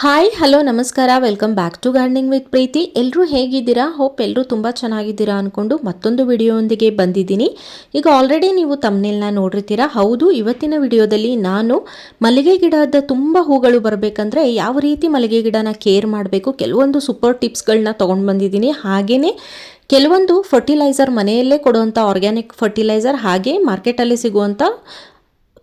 Hi hello ನಮಸ್ಕಾರ welcome back to gardening with Preethi ಎಲ್ಲರೂ ಹೇಗಿದ್ದೀರಾ? ಹೋಪ್ ಎಲ್ಲರೂ ತುಂಬ ಚೆನ್ನಾಗಿದ್ದೀರಾ ಅಂದ್ಕೊಂಡು ಮತ್ತೊಂದು ವಿಡಿಯೋಂದಿಗೆ ಬಂದಿದ್ದೀನಿ. ಈಗ ಆಲ್ರೆಡಿ ನೀವು ತಮ್ಮನೆಲ್ಲ ನೋಡಿರ್ತೀರಾ? ಹೌದು, ಇವತ್ತಿನ ವಿಡಿಯೋದಲ್ಲಿ ನಾನು ಮಲ್ಲಿಗೆ ಗಿಡದ ತುಂಬ ಹೂಗಳು ಬರಬೇಕಂದ್ರೆ ಯಾವ ರೀತಿ ಮಲ್ಲಿಗೆ ಗಿಡನ ಕೇರ್ ಮಾಡಬೇಕು ಕೆಲವೊಂದು ಸೂಪರ್ ಟಿಪ್ಸ್ಗಳನ್ನ ತೊಗೊಂಡು ಬಂದಿದ್ದೀನಿ. ಹಾಗೆಯೇ ಕೆಲವೊಂದು ಫರ್ಟಿಲೈಸರ್ ಮನೆಯಲ್ಲೇ ಕೊಡುವಂಥ ಆರ್ಗ್ಯಾನಿಕ್ ಫರ್ಟಿಲೈಸರ್ ಹಾಗೆ ಮಾರ್ಕೆಟಲ್ಲಿ ಸಿಗುವಂಥ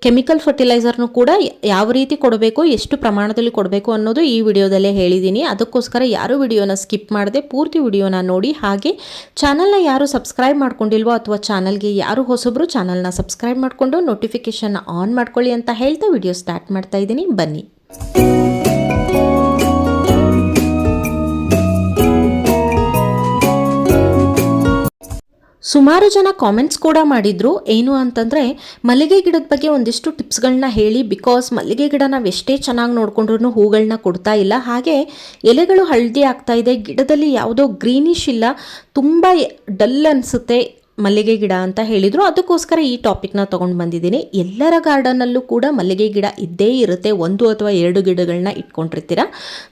ಕೆಮಿಕಲ್ ಫರ್ಟಿಲೈಸರ್ನು ಕೂಡ ಯಾವ ರೀತಿ ಕೊಡಬೇಕು, ಎಷ್ಟು ಪ್ರಮಾಣದಲ್ಲಿ ಕೊಡಬೇಕು ಅನ್ನೋದು ಈ ವಿಡಿಯೋದಲ್ಲೇ ಹೇಳಿದ್ದೀನಿ. ಅದಕ್ಕೋಸ್ಕರ ಯಾರು ವಿಡಿಯೋನ ಸ್ಕಿಪ್ ಮಾಡದೆ ಪೂರ್ತಿ ವಿಡಿಯೋನ ನೋಡಿ. ಹಾಗೆ ಚಾನಲ್ನ ಯಾರು ಸಬ್ಸ್ಕ್ರೈಬ್ ಮಾಡ್ಕೊಂಡಿಲ್ವೋ ಅಥವಾ ಚಾನಲ್ಗೆ ಯಾರು ಹೊಸಬ್ರು ಚಾನಲ್ನ ಸಬ್ಸ್ಕ್ರೈಬ್ ಮಾಡಿಕೊಂಡು ನೋಟಿಫಿಕೇಷನ್ನ ಆನ್ ಮಾಡ್ಕೊಳ್ಳಿ ಅಂತ ಹೇಳ್ತಾ ವಿಡಿಯೋ ಸ್ಟಾರ್ಟ್ ಮಾಡ್ತಾ ಇದ್ದೀನಿ. ಬನ್ನಿ. ಸುಮಾರು ಜನ ಕಾಮೆಂಟ್ಸ್ ಕೂಡ ಮಾಡಿದ್ರು. ಏನು ಅಂತಂದರೆ, ಮಲ್ಲಿಗೆ ಗಿಡದ ಬಗ್ಗೆ ಒಂದಿಷ್ಟು ಟಿಪ್ಸ್ಗಳನ್ನ ಹೇಳಿ ಬಿಕಾಸ್ ಮಲ್ಲಿಗೆ ಗಿಡ ನಾವು ಎಷ್ಟೇ ಚೆನ್ನಾಗಿ ನೋಡ್ಕೊಂಡ್ರು ಹೂಗಳನ್ನ ಕೊಡ್ತಾ ಇಲ್ಲ. ಹಾಗೆ ಎಲೆಗಳು ಹಳದಿ ಆಗ್ತಾ ಇದೆ. ಗಿಡದಲ್ಲಿ ಯಾವುದೋ ಗ್ರೀನಿಶ್ ಇಲ್ಲ. ತುಂಬ ಡಲ್ ಅನಿಸುತ್ತೆ. ಮಲ್ಲಿಗೆ ಗಿಡ ಅಂತ ಹೇಳಿದರು. ಅದಕ್ಕೋಸ್ಕರ ಈ ಟಾಪಿಕ್ನ ತಗೊಂಡು ಬಂದಿದ್ದೀನಿ. ಎಲ್ಲರ ಗಾರ್ಡನಲ್ಲೂ ಕೂಡ ಮಲ್ಲಿಗೆ ಗಿಡ ಇದ್ದೇ ಇರುತ್ತೆ. ಒಂದು ಅಥವಾ ಎರಡು ಗಿಡಗಳನ್ನ ಇಟ್ಕೊಂಡಿರ್ತೀರ?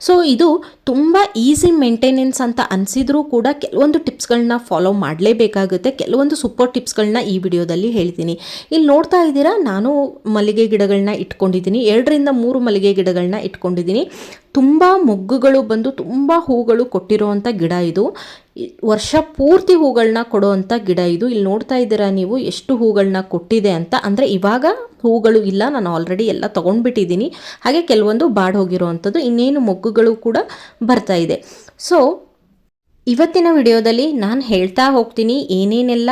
ಸೊ ಇದು ತುಂಬ ಈಸಿ ಮೇಂಟೆನೆನ್ಸ್ ಅಂತ ಅನಿಸಿದ್ರೂ ಕೂಡ ಕೆಲವೊಂದು ಟಿಪ್ಸ್ಗಳನ್ನ ಫಾಲೋ ಮಾಡಲೇಬೇಕಾಗುತ್ತೆ. ಕೆಲವೊಂದು ಸೂಪರ್ ಟಿಪ್ಸ್ಗಳನ್ನ ಈ ವಿಡಿಯೋದಲ್ಲಿ ಹೇಳ್ತೀನಿ. ಇಲ್ಲಿ ನೋಡ್ತಾ ಇದ್ದೀರಾ? ನಾನು ಮಲ್ಲಿಗೆ ಗಿಡಗಳನ್ನ ಇಟ್ಕೊಂಡಿದ್ದೀನಿ. ಎರಡರಿಂದ ಮೂರು ಮಲ್ಲಿಗೆ ಗಿಡಗಳನ್ನ ಇಟ್ಕೊಂಡಿದ್ದೀನಿ. ತುಂಬ ಮೊಗ್ಗುಗಳು ಬಂದು ತುಂಬ ಹೂಗಳು ಕೊಟ್ಟಿರುವಂಥ ಗಿಡ ಇದು. ವರ್ಷ ಪೂರ್ತಿ ಹೂಗಳನ್ನ ಕೊಡುವಂಥ ಗಿಡ ಇದು. ಇಲ್ಲಿ ನೋಡ್ತಾ ಇದ್ದೀರಾ ನೀವು ಎಷ್ಟು ಹೂಗಳನ್ನ ಕೊಟ್ಟಿದೆ ಅಂತ. ಅಂದರೆ ಇವಾಗ ಹೂಗಳು ಇಲ್ಲ. ನಾನು ಆಲ್ರೆಡಿ ಎಲ್ಲ ತೊಗೊಂಡ್ಬಿಟ್ಟಿದ್ದೀನಿ. ಹಾಗೆ ಕೆಲವೊಂದು ಬಾಡ್ ಹೋಗಿರುವಂಥದ್ದು ಇನ್ನೇನು ಮೊಗ್ಗುಗಳು ಕೂಡ ಬರ್ತಾ ಇದೆ. ಸೊ ಇವತ್ತಿನ ವಿಡಿಯೋದಲ್ಲಿ ನಾನು ಹೇಳ್ತಾ ಹೋಗ್ತೀನಿ ಏನೇನೆಲ್ಲ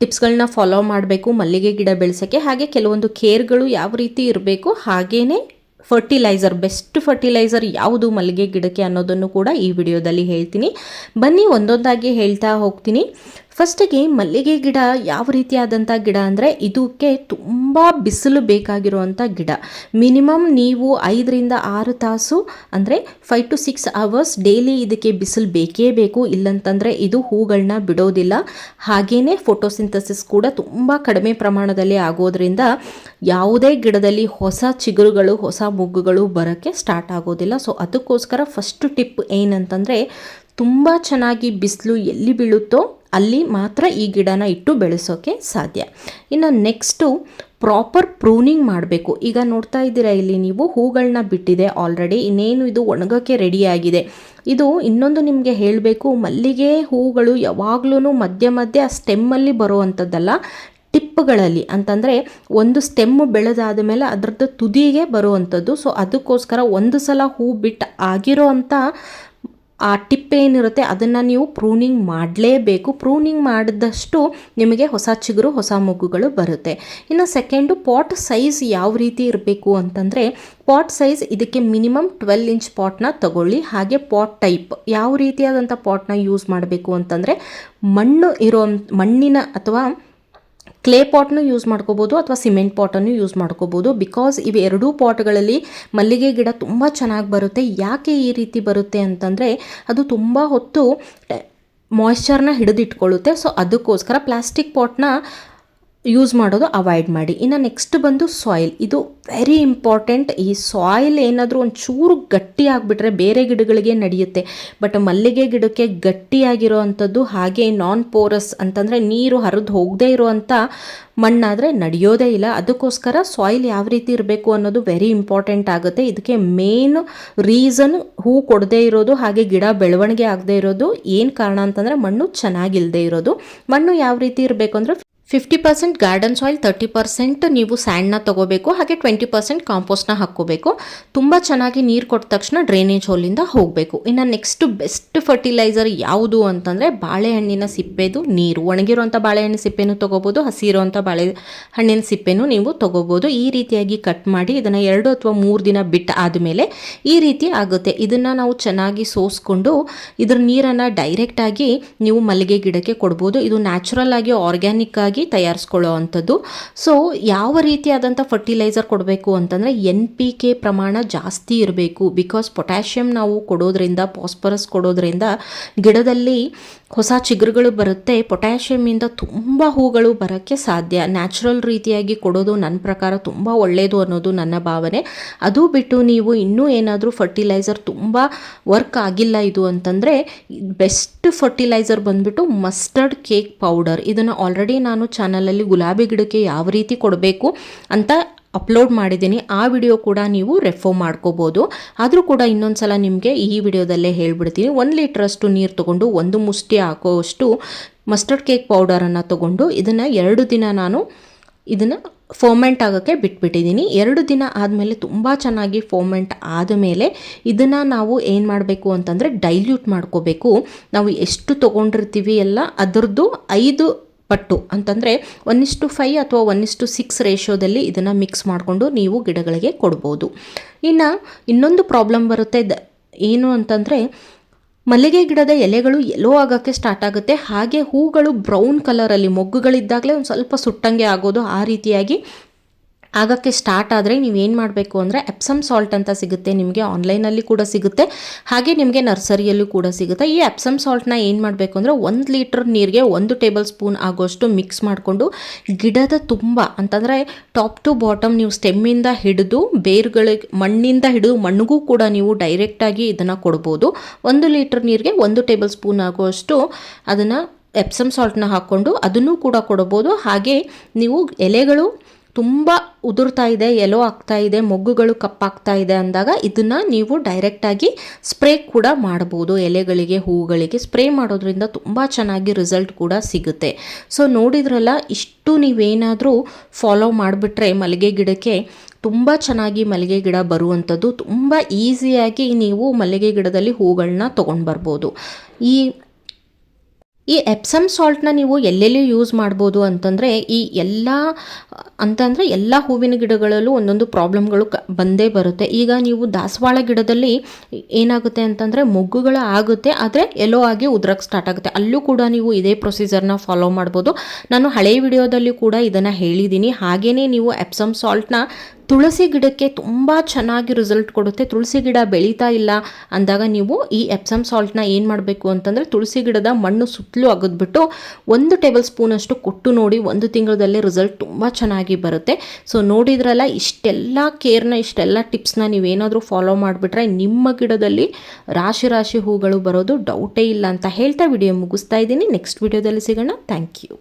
ಟಿಪ್ಸ್ಗಳನ್ನ ಫಾಲೋ ಮಾಡಬೇಕು ಮಲ್ಲಿಗೆ ಗಿಡ ಬೆಳೆಸೋಕ್ಕೆ. ಹಾಗೆ ಕೆಲವೊಂದು ಕೇರ್ಗಳು ಯಾವ ರೀತಿ ಇರಬೇಕು ಹಾಗೇ ಫರ್ಟಿಲೈಸರ್, ಬೆಸ್ಟ್ ಫರ್ಟಿಲೈಸರ್ ಯಾವುದು ಮಲ್ಲಿಗೆ ಗಿಡಕ್ಕೆ ಅನ್ನೋದನ್ನು ಕೂಡ ಈ ವಿಡಿಯೋದಲ್ಲಿ ಹೇಳ್ತೀನಿ. ಬನ್ನಿ ಒಂದೊಂದಾಗಿ ಹೇಳ್ತಾ ಹೋಗ್ತೀನಿ. ಫಸ್ಟಿಗೆ ಮಲ್ಲಿಗೆ ಗಿಡ ಯಾವ ರೀತಿಯಾದಂಥ ಗಿಡ ಅಂದರೆ ಇದಕ್ಕೆ ತುಂಬ ಬಿಸಿಲು ಬೇಕಾಗಿರುವಂಥ ಗಿಡ. ಮಿನಿಮಮ್ ನೀವು ಐದರಿಂದ ಆರು ತಾಸು ಅಂದರೆ five to six hours daily ಇದಕ್ಕೆ ಬಿಸಿಲು ಬೇಕೇ ಬೇಕು. ಇಲ್ಲಂತಂದರೆ ಇದು ಹೂಗಳನ್ನ ಬಿಡೋದಿಲ್ಲ. ಹಾಗೆಯೇ ಫೋಟೋಸಿಂಥಸಿಸ್ ಕೂಡ ತುಂಬ ಕಡಿಮೆ ಪ್ರಮಾಣದಲ್ಲಿ ಆಗೋದ್ರಿಂದ ಯಾವುದೇ ಗಿಡದಲ್ಲಿ ಹೊಸ ಚಿಗುರುಗಳು, ಹೊಸ ಮೊಗ್ಗುಗಳು ಬರೋಕ್ಕೆ ಸ್ಟಾರ್ಟ್ ಆಗೋದಿಲ್ಲ. ಸೊ ಅದಕ್ಕೋಸ್ಕರ ಫಸ್ಟ್ ಟಿಪ್ ಏನಂತಂದರೆ ತುಂಬ ಚೆನ್ನಾಗಿ ಬಿಸಿಲು ಎಲ್ಲಿ ಬೀಳುತ್ತೋ ಅಲ್ಲಿ ಮಾತ್ರ ಈ ಗಿಡನ ಇಟ್ಟು ಬೆಳೆಸೋಕ್ಕೆ ಸಾಧ್ಯ. ಇನ್ನು ನೆಕ್ಸ್ಟು ಪ್ರಾಪರ್ ಪ್ರೂನಿಂಗ್ ಮಾಡಬೇಕು. ಈಗ ನೋಡ್ತಾ ಇದ್ದೀರಾ, ಇಲ್ಲಿ ನೀವು ಹೂಗಳನ್ನ ಬಿಟ್ಟಿದೆ ಆಲ್ರೆಡಿ, ಇನ್ನೇನು ಇದು ಒಣಗೋಕ್ಕೆ ರೆಡಿಯಾಗಿದೆ. ಇದು ಇನ್ನೊಂದು ನಿಮಗೆ ಹೇಳಬೇಕು, ಮಲ್ಲಿಗೆ ಹೂಗಳು ಯಾವಾಗಲೂ ಮಧ್ಯ ಮಧ್ಯ ಆ ಸ್ಟೆಮ್ಮಲ್ಲಿ ಬರುವಂಥದ್ದಲ್ಲ, ಟಿಪ್ಗಳಲ್ಲಿ. ಅಂತಂದರೆ ಒಂದು ಸ್ಟೆಮ್ ಬೆಳೆದಾದ ಮೇಲೆ ಅದರದ್ದು ತುದಿಗೆ ಬರುವಂಥದ್ದು. ಸೊ, ಅದಕ್ಕೋಸ್ಕರ ಒಂದು ಸಲ ಹೂ ಬಿಟ್ಟು ಆಗಿರೋ ಅಂಥ ಆ ಟಿಪ್ ಏನಿರುತ್ತೆ ಅದನ್ನು ನೀವು ಪ್ರೂನಿಂಗ್ ಮಾಡಲೇಬೇಕು. ಪ್ರೂನಿಂಗ್ ಮಾಡಿದಷ್ಟು ನಿಮಗೆ ಹೊಸ ಚಿಗುರು, ಹೊಸ ಮೊಗ್ಗುಗಳು ಬರುತ್ತೆ. ಇನ್ನು ಸೆಕೆಂಡು ಪಾಟ್ ಸೈಜ್ ಯಾವ ರೀತಿ ಇರಬೇಕು ಅಂತಂದರೆ ಪಾಟ್ ಸೈಜ್ ಇದಕ್ಕೆ ಮಿನಿಮಮ್ ಟ್ವೆಲ್ ಇಂಚ್ ಪಾಟ್ನ ತಗೊಳ್ಳಿ. ಹಾಗೆ ಪಾಟ್ ಟೈಪ್ ಯಾವ ರೀತಿಯಾದಂಥ ಪಾಟ್ನ ಯೂಸ್ ಮಾಡಬೇಕು ಅಂತಂದರೆ, ಮಣ್ಣು ಇರೋ ಮಣ್ಣಿನ ಅಥವಾ ಕ್ಲೇ ಪಾಟ್ನು ಯೂಸ್ ಮಾಡ್ಕೋಬೋದು ಅಥವಾ ಸಿಮೆಂಟ್ ಪಾಟನ್ನು ಯೂಸ್ ಮಾಡ್ಕೋಬೋದು. ಬಿಕಾಸ್ ಇವು ಎರಡೂ ಪಾಟ್ಗಳಲ್ಲಿ ಮಲ್ಲಿಗೆ ಗಿಡ ತುಂಬ ಚೆನ್ನಾಗಿ ಬರುತ್ತೆ. ಯಾಕೆ ಈ ರೀತಿ ಬರುತ್ತೆ ಅಂತಂದರೆ ಅದು ತುಂಬ ಹೊತ್ತು ಮಾಯ್ಶ್ಚರ್ನ ಹಿಡಿದಿಟ್ಕೊಳ್ಳುತ್ತೆ. ಸೊ ಅದಕ್ಕೋಸ್ಕರ ಪ್ಲಾಸ್ಟಿಕ್ ಪಾಟ್ನ ಯೂಸ್ ಮಾಡೋದು ಅವಾಯ್ಡ್ ಮಾಡಿ. ಇನ್ನು ನೆಕ್ಸ್ಟ್ ಬಂದು ಸಾಯಿಲ್ ಇದು ವೆರಿ ಇಂಪಾರ್ಟೆಂಟ್ ಈ ಸಾಯಿಲ್ ಏನಾದರೂ ಒಂದು ಚೂರು ಗಟ್ಟಿ ಆಗಿಬಿಟ್ರೆ ಬೇರೆ ಗಿಡಗಳಿಗೆ ನಡೆಯುತ್ತೆ. ಬಟ್ ಮಲ್ಲಿಗೆ ಗಿಡಕ್ಕೆ ಗಟ್ಟಿಯಾಗಿರೋ ಅಂಥದ್ದು ಹಾಗೆ ನಾನ್ ಪೋರಸ್ ಅಂತಂದರೆ ನೀರು ಹರಿದು ಹೋಗದೇ ಇರುವಂಥ ಮಣ್ಣಾದರೆ ನಡೆಯೋದೇ ಇಲ್ಲ. ಅದಕ್ಕೋಸ್ಕರ ಸಾಯಿಲ್ ಯಾವ ರೀತಿ ಇರಬೇಕು ಅನ್ನೋದು ವೆರಿ ಇಂಪಾರ್ಟೆಂಟ್ ಆಗುತ್ತೆ. ಇದಕ್ಕೆ ಮೇನ್ ರೀಸನ್ ಹೂ ಕೊಡದೇ ಇರೋದು ಹಾಗೆ ಗಿಡ ಬೆಳವಣಿಗೆ ಆಗದೇ ಇರೋದು. ಏನು ಕಾರಣ ಅಂತಂದರೆ ಮಣ್ಣು ಚೆನ್ನಾಗಿಲ್ಲದೆ ಇರೋದು. ಮಣ್ಣು ಯಾವ ರೀತಿ ಇರಬೇಕು ಅಂದರೆ fifty percent garden soil thirty percent ನೀವು ಸ್ಯಾಂಡ್ನ ತೊಗೋಬೇಕು, ಹಾಗೆ ಟ್ವೆಂಟಿ ಪರ್ಸೆಂಟ್ ಕಾಂಪೋಸ್ಟ್ನ ಹಾಕ್ಕೋಬೇಕು. ತುಂಬ ಚೆನ್ನಾಗಿ ನೀರು ಕೊಟ್ಟ ತಕ್ಷಣ ಡ್ರೈನೇಜ್ ಹೋಲಿಂದ ಹೋಗಬೇಕು. ಇನ್ನು ನೆಕ್ಸ್ಟ್ ಬೆಸ್ಟ್ ಫರ್ಟಿಲೈಸರ್ ಯಾವುದು ಅಂತಂದರೆ ಬಾಳೆಹಣ್ಣಿನ ಸಿಪ್ಪೆದು ನೀರು. ಒಣಗಿರುವಂಥ ಬಾಳೆಹಣ್ಣಿನ ಸಿಪ್ಪೆನೂ ತೊಗೋಬೋದು ಹಸಿ ಇರುವಂಥ ಬಾಳೆ ಹಣ್ಣಿನ ಸಿಪ್ಪೆನೂ ನೀವು ತೊಗೋಬೋದು. ಈ ರೀತಿಯಾಗಿ ಕಟ್ ಮಾಡಿ ಇದನ್ನು ಎರಡು ಅಥವಾ ಮೂರು ದಿನ ಬಿಟ್ಟು ಆದಮೇಲೆ ಈ ರೀತಿ ಆಗುತ್ತೆ. ಇದನ್ನು ನಾವು ಚೆನ್ನಾಗಿ ಸೋಸ್ಕೊಂಡು ಇದ್ರ ನೀರನ್ನು ಡೈರೆಕ್ಟಾಗಿ ನೀವು ಮಲ್ಲಿಗೆ ಗಿಡಕ್ಕೆ ಕೊಡ್ಬೋದು. ಇದು ನ್ಯಾಚುರಲ್ ಆಗಿ ಆರ್ಗ್ಯಾನಿಕ್ ಆಗಿ ತಯಾರಿಸ್ಕೊಳ್ಳೋ ಅಂಥದ್ದು. ಸೊ ಯಾವ ರೀತಿಯಾದಂಥ ಫರ್ಟಿಲೈಸರ್ ಕೊಡಬೇಕು ಅಂತಂದರೆ ಎನ್ ಪಿ ಕೆ ಪ್ರಮಾಣ ಜಾಸ್ತಿ ಇರಬೇಕು. ಬಿಕಾಸ್ ಪೊಟ್ಯಾಷಿಯಂ ನಾವು ಕೊಡೋದ್ರಿಂದ ಫಾಸ್ಫರಸ್ ಕೊಡೋದ್ರಿಂದ ಗಿಡದಲ್ಲಿ ಹೊಸ ಚಿಗುರುಗಳು ಬರುತ್ತೆ. ಪೊಟ್ಯಾಷಿಯಮಿಂದ ತುಂಬ ಹೂಗಳು ಬರೋಕ್ಕೆ ಸಾಧ್ಯ. ನ್ಯಾಚುರಲ್ ರೀತಿಯಾಗಿ ಕೊಡೋದು ನನ್ನ ಪ್ರಕಾರ ತುಂಬ ಒಳ್ಳೆಯದು ಅನ್ನೋದು ನನ್ನ ಭಾವನೆ. ಅದು ಬಿಟ್ಟು ನೀವು ಇನ್ನೂ ಏನಾದರೂ ಫರ್ಟಿಲೈಸರ್ ತುಂಬ ವರ್ಕ್ ಆಗಿಲ್ಲ ಇದು ಅಂತಂದರೆ ಬೆಸ್ಟ್ ಫರ್ಟಿಲೈಸರ್ ಬಂದ್ಬಿಟ್ಟು ಮಸ್ಟರ್ಡ್ ಕೇಕ್ ಪೌಡರ್ ಇದನ್ನು ಆಲ್ರೆಡಿ ನಾನು ಚಾನಲಲ್ಲಿ ಗುಲಾಬಿ ಗಿಡಕ್ಕೆ ಯಾವ ರೀತಿ ಕೊಡಬೇಕು ಅಂತ ಅಪ್ಲೋಡ್ ಮಾಡಿದ್ದೀನಿ, ಆ ವಿಡಿಯೋ ಕೂಡ ನೀವು ರೆಫರ್ ಮಾಡ್ಕೋಬೋದು. ಆದರೂ ಕೂಡ ಇನ್ನೊಂದು ಸಲ ನಿಮಗೆ ಈ ವಿಡಿಯೋದಲ್ಲೇ ಹೇಳ್ಬಿಡ್ತೀನಿ. ಒಂದು ಲೀಟ್ರಷ್ಟು ನೀರು ತೊಗೊಂಡು ಒಂದು ಮುಷ್ಟಿ ಹಾಕೋವಷ್ಟು ಮಸ್ಟರ್ಡ್ ಕೇಕ್ ಪೌಡರನ್ನು ತೊಗೊಂಡು ಇದನ್ನು ಎರಡು ದಿನ ನಾನು ಇದನ್ನು ಫೋಮೆಂಟ್ ಆಗೋಕ್ಕೆ ಬಿಟ್ಬಿಟ್ಟಿದ್ದೀನಿ. ಎರಡು ದಿನ ಆದಮೇಲೆ ತುಂಬ ಚೆನ್ನಾಗಿ ಫೋಮೆಂಟ್ ಆದಮೇಲೆ ಇದನ್ನು ನಾವು ಏನು ಮಾಡಬೇಕು ಅಂತಂದರೆ ಡೈಲ್ಯೂಟ್ ಮಾಡ್ಕೋಬೇಕು. ನಾವು ಎಷ್ಟು ತೊಗೊಂಡಿರ್ತೀವಿ ಎಲ್ಲ, ಅದರದ್ದು ಐದು ಪಟ್ಟು ಅಂತಂದರೆ ಒನ್ ಇಷ್ಟು ಫೈ ಅಥವಾ ಒನ್ ಇಷ್ಟು ಸಿಕ್ಸ್ ರೇಷೋದಲ್ಲಿ ಇದನ್ನು ಮಿಕ್ಸ್ ಮಾಡಿಕೊಂಡು ನೀವು ಗಿಡಗಳಿಗೆ ಕೊಡ್ಬೋದು. ಇನ್ನು ಇನ್ನೊಂದು ಪ್ರಾಬ್ಲಮ್ ಬರುತ್ತೆ ದ ಏನು ಅಂತಂದರೆ ಮಲ್ಲಿಗೆ ಗಿಡದ ಎಲೆಗಳು ಎಲ್ಲೋ ಆಗೋಕ್ಕೆ ಸ್ಟಾರ್ಟ್ ಆಗುತ್ತೆ. ಹಾಗೆ ಹೂಗಳು ಬ್ರೌನ್ ಕಲರಲ್ಲಿ ಮೊಗ್ಗುಗಳಿದ್ದಾಗಲೇ ಒಂದು ಸ್ವಲ್ಪ ಸುಟ್ಟಂಗೆ ಆಗೋದು ಆ ರೀತಿಯಾಗಿ ಆಗೋಕ್ಕೆ ಸ್ಟಾರ್ಟ್ ಆದರೆ ನೀವೇನು ಮಾಡಬೇಕು ಅಂದರೆ ಎಪ್ಸಮ್ ಸಾಲ್ಟ್ ಅಂತ ಸಿಗುತ್ತೆ, ನಿಮಗೆ ಆನ್ಲೈನಲ್ಲಿ ಕೂಡ ಸಿಗುತ್ತೆ, ಹಾಗೆ ನಿಮಗೆ ನರ್ಸರಿಯಲ್ಲೂ ಕೂಡ ಸಿಗುತ್ತೆ. ಈ ಎಪ್ಸಮ್ ಸಾಲ್ಟ್ನ ಏನು ಮಾಡಬೇಕು ಅಂದರೆ ಒಂದು ಲೀಟ್ರ್ ನೀರಿಗೆ ಒಂದು ಟೇಬಲ್ ಸ್ಪೂನ್ ಆಗೋಷ್ಟು ಮಿಕ್ಸ್ ಮಾಡಿಕೊಂಡು ಗಿಡದ ತುಂಬ, ಅಂತಂದರೆ ಟಾಪ್ ಟು ಬಾಟಮ್ ನೀವು ಸ್ಟೆಮ್ಮಿಂದ ಹಿಡಿದು ಬೇರುಗಳಿಗೆ, ಮಣ್ಣಿಂದ ಹಿಡಿದು ಮಣ್ಣಿಗೂ ಕೂಡ ನೀವು ಡೈರೆಕ್ಟಾಗಿ ಇದನ್ನು ಕೊಡ್ಬೋದು. ಒಂದು ಲೀಟ್ರ್ ನೀರಿಗೆ ಒಂದು ಟೇಬಲ್ ಸ್ಪೂನ್ ಆಗೋಷ್ಟು ಅದನ್ನು ಎಪ್ಸಮ್ ಸಾಲ್ಟ್ನ ಹಾಕ್ಕೊಂಡು ಅದನ್ನು ಕೂಡ ಕೊಡ್ಬೋದು. ಹಾಗೆ ನೀವು ಎಲೆಗಳು ತುಂಬ ಉದುರ್ತಾ ಇದೆ ಎಲೋ ಆಗ್ತಾ ಇದೆ, ಮೊಗ್ಗುಗಳು ಕಪ್ಪಾಗ್ತಾ ಇದೆ ಅಂದಾಗ ಇದನ್ನು ನೀವು ಡೈರೆಕ್ಟಾಗಿ ಸ್ಪ್ರೇ ಕೂಡ ಮಾಡ್ಬೋದು ಎಲೆಗಳಿಗೆ, ಹೂಗಳಿಗೆ ಸ್ಪ್ರೇ ಮಾಡೋದ್ರಿಂದ ತುಂಬ ಚೆನ್ನಾಗಿ ರಿಸಲ್ಟ್ ಕೂಡ ಸಿಗುತ್ತೆ. ಸೊ ನೋಡಿದ್ರಲ್ಲ, ಇಷ್ಟು ನೀವೇನಾದರೂ ಫಾಲೋ ಮಾಡಿಬಿಟ್ರೆ ಮಲ್ಲಿಗೆ ಗಿಡಕ್ಕೆ ತುಂಬ ಚೆನ್ನಾಗಿ ಮಲ್ಲಿಗೆ ಗಿಡ ಬರುವಂಥದ್ದು, ತುಂಬ ಈಸಿಯಾಗಿ ನೀವು ಮಲ್ಲಿಗೆ ಗಿಡದಲ್ಲಿ ಹೂಗಳನ್ನ ತೊಗೊಂಡು ಬರ್ಬೋದು ಈ ಈ ಎಪ್ಸಮ್ ಸಾಲ್ಟ್ನ ನೀವು ಎಲ್ಲೆಲ್ಲಿ ಯೂಸ್ ಮಾಡ್ಬೋದು ಅಂತಂದರೆ, ಈ ಎಲ್ಲ, ಅಂತಂದರೆ ಎಲ್ಲ ಹೂವಿನ ಗಿಡಗಳಲ್ಲೂ ಒಂದೊಂದು ಪ್ರಾಬ್ಲಮ್ಗಳು ಕ, ಬಂದೇ ಬರುತ್ತೆ. ಈಗ ನೀವು ದಾಸವಾಳ ಗಿಡದಲ್ಲಿ ಏನಾಗುತ್ತೆ ಅಂತಂದರೆ, ಮೊಗ್ಗುಗಳು ಆಗುತ್ತೆ, ಆದರೆ ಎಲ್ಲೋ ಆಗಿ ಉದ್ರಕ್ಕೆ ಸ್ಟಾರ್ಟ್ ಆಗುತ್ತೆ. ಅಲ್ಲೂ ಕೂಡ ನೀವು ಇದೇ ಪ್ರೊಸೀಜರ್ನ ಫಾಲೋ ಮಾಡ್ಬೋದು. ನಾನು ಹಳೆಯ ವಿಡಿಯೋದಲ್ಲಿ ಕೂಡ ಇದನ್ನು ಹೇಳಿದ್ದೀನಿ ಹಾಗೆಯೇ ನೀವು ಎಪ್ಸಮ್ ಸಾಲ್ಟ್ನ ತುಳಸಿ ಗಿಡಕ್ಕೆ ತುಂಬ ಚೆನ್ನಾಗಿ ರಿಸಲ್ಟ್ ಕೊಡುತ್ತೆ. ತುಳಸಿ ಗಿಡ ಬೆಳೀತಾ ಇಲ್ಲ ಅಂದಾಗ ನೀವು ಈ ಎಪ್ಸಮ್ ಸಾಲ್ಟ್ನ ಏನು ಮಾಡಬೇಕು ಅಂತಂದರೆ ತುಳಸಿ ಗಿಡದ ಮಣ್ಣು ಸುತ್ತಲೂ ಅಗದ್ಬಿಟ್ಟು ಒಂದು ಟೇಬಲ್ ಸ್ಪೂನಷ್ಟು ಕೊಟ್ಟು ನೋಡಿ ಒಂದು ತಿಂಗಳಲ್ಲೇ ರಿಸಲ್ಟ್ ತುಂಬ ಚೆನ್ನಾಗಿ ಬರುತ್ತೆ. ಸೊ ನೋಡಿದ್ರಲ್ಲ, ಇಷ್ಟೆಲ್ಲ ಕೇರ್ನ ಇಷ್ಟೆಲ್ಲ ಟಿಪ್ಸ್ನ ನೀವೇನಾದರೂ ಫಾಲೋ ಮಾಡಿಬಿಟ್ರೆ ನಿಮ್ಮ ಗಿಡದಲ್ಲಿ ರಾಶಿ ರಾಶಿ ಹೂಗಳು ಬರೋದು ಡೌಟೇ ಇಲ್ಲ ಅಂತ ಹೇಳ್ತಾ ವಿಡಿಯೋ ಮುಗಿಸ್ತಾ ಇದ್ದೀನಿ. ನೆಕ್ಸ್ಟ್ ವಿಡಿಯೋದಲ್ಲಿ ಸಿಗೋಣ. Thank you